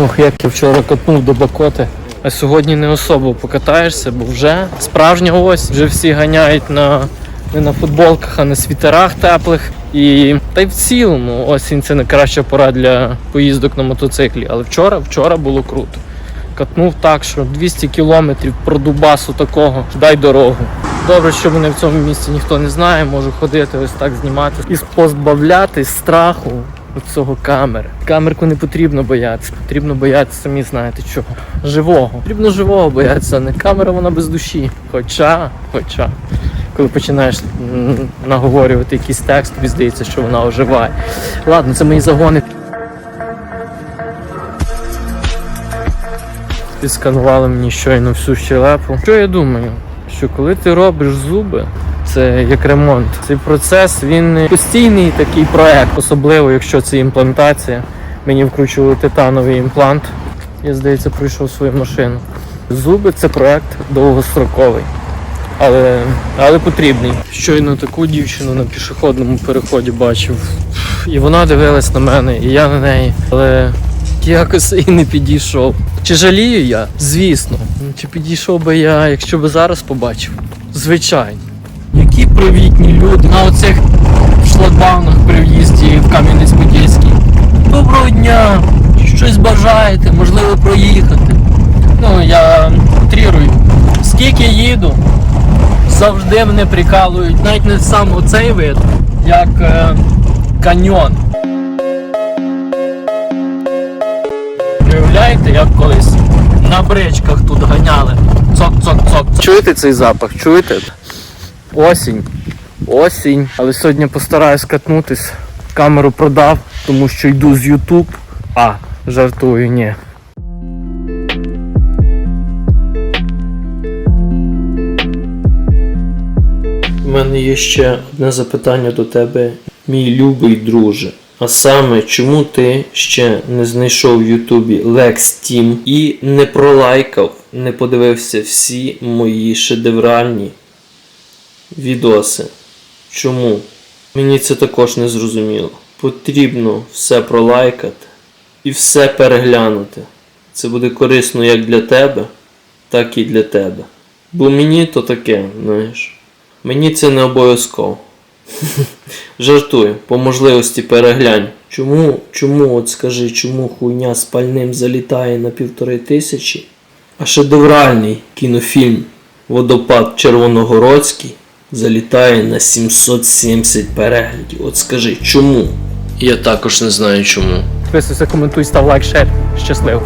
Ох, як я вчора катнув до Бакоти. А сьогодні не особо покатаєшся, бо вже справжня ось, вже всі ганяють на, не на футболках, а на світерах теплих. І та й в цілому осінь це найкраща пора для поїздок на мотоциклі. Але вчора, вчора було круто. Катнув так, що 200 кілометрів про Дубасу такого, дай дорогу. Добре, що мене в цьому місці ніхто не знає, можу ходити ось так знімати і позбавлятись страху від цього камери. Камерку не потрібно боятися, потрібно боятися, самі знаєте чого. Живого. Потрібно живого боятися, а не камера вона без душі. Хоча, хоча, коли починаєш наговорювати якийсь текст, тобі здається, що вона оживає. Ладно, це мої загони. Підсканували мені щойно всю щелепу. Що я думаю? Що коли ти робиш зуби, це як ремонт. Цей процес він постійний такий проект, особливо якщо це імплантація. Мені вкручували титановий імплант. Я, здається, пройшов свою машину. Зуби це проект довгостроковий, але, але потрібний. Щойно таку дівчину на пішохідному переході бачив. І вона дивилась на мене, і я на неї. Але якось і не підійшов. Чи жалію я? Звісно. Чи підійшов би я, якщо би зараз побачив? Звичайно. Привітні люди на оцих шлагбаунах при в'їзді в Кам'янець-Подільський. Доброго дня! Щось бажаєте, можливо, проїхати. Ну, я утрірую. Скільки їду, завжди мене прикалують, навіть не сам оцей вид, як е, каньйон. Уявляєте, як колись на бричках тут ганяли. Цок-цок-цок. Чуєте цей запах? Чуєте? Осінь. Осінь. Але сьогодні постараюсь катнутись. Камеру продав, тому що йду з YouTube. А, жартую, ні. У мене є ще одне запитання до тебе, мій любий друже. А саме, чому ти ще не знайшов в Ютубі Lex Team і не пролайкав, не подивився всі мої шедевральні відоси? Чому? Мені це також не зрозуміло. Потрібно все пролайкати і все переглянути. Це буде корисно як для тебе, так і для тебе. Бо мені то таке, знаєш. Мені це не обов'язково. Жартую, по можливості переглянь. Чому, чому, от скажи, чому хуйня з пальним залітає на півтори тисячі, а шедевральний кінофільм Водопад Червоногородський залітає на 770 переглядів. От скажи, чому? Я також не знаю чому. Підписуйся, коментуй, став лайк, шер. Щасливо.